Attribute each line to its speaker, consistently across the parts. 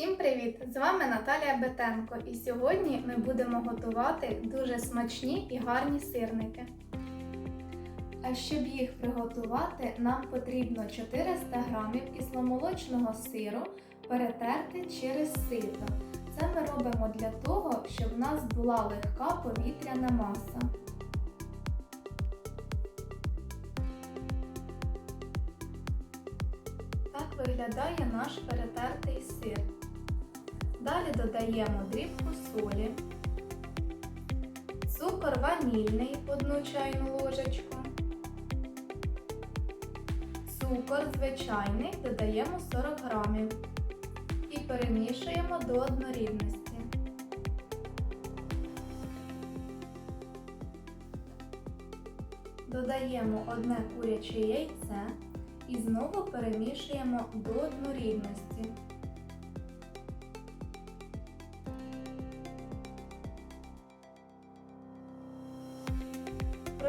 Speaker 1: Всім привіт! З вами Наталія Бетенко і сьогодні ми будемо готувати дуже смачні і гарні сирники. А щоб їх приготувати, нам потрібно 400 г кисломолочного сиру перетерти через сито. Це ми робимо для того, щоб в нас була легка повітряна маса. Так виглядає наш перетертий сир. Далі додаємо дрібку солі, цукор ванільний 1 чайну ложечку, цукор звичайний додаємо 40 грамів і перемішуємо до однорідності. Додаємо одне куряче яйце і знову перемішуємо до однорідності.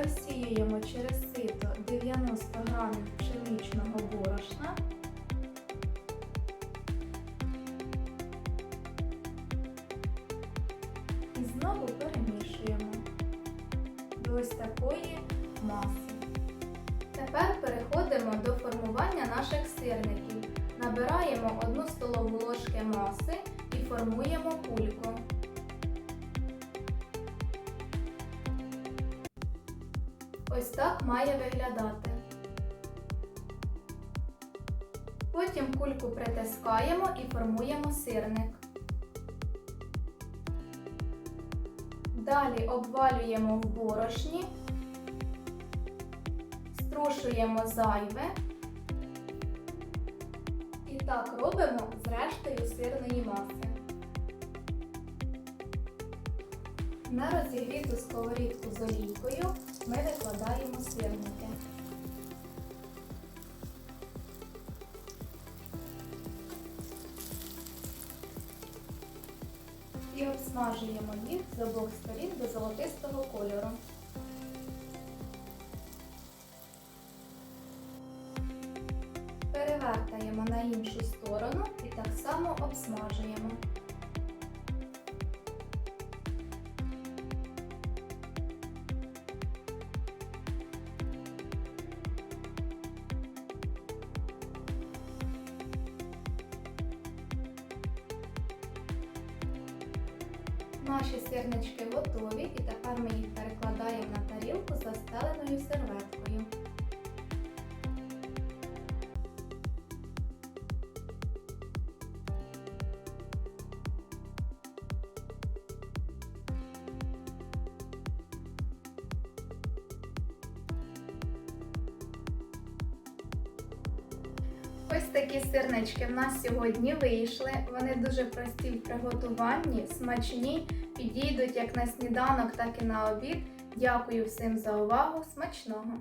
Speaker 1: Просіюємо через сито 90 грамів пшеничного борошна. І знову перемішуємо до ось такої маси. Тепер переходимо до формування наших сирників. Набираємо 1 столову ложки маси і формуємо кульку. Ось так має виглядати. Потім кульку притискаємо і формуємо сирник. Далі обвалюємо в борошні, струшуємо зайве і так робимо з рештою сирної маси. На розігріту сковорідку з олійкою ми викладаємо сирники. І обсмажуємо їх з обох сторін до золотистого кольору. Перевертаємо на іншу сторону і так само обсмажуємо. Наші сирнички готові і тепер ми їх перекладаємо на тарілку з застеленою серветкою. Ось такі сирнички в нас сьогодні вийшли. Вони дуже прості в приготуванні, смачні, підійдуть як на сніданок, так і на обід. Дякую всім за увагу. Смачного!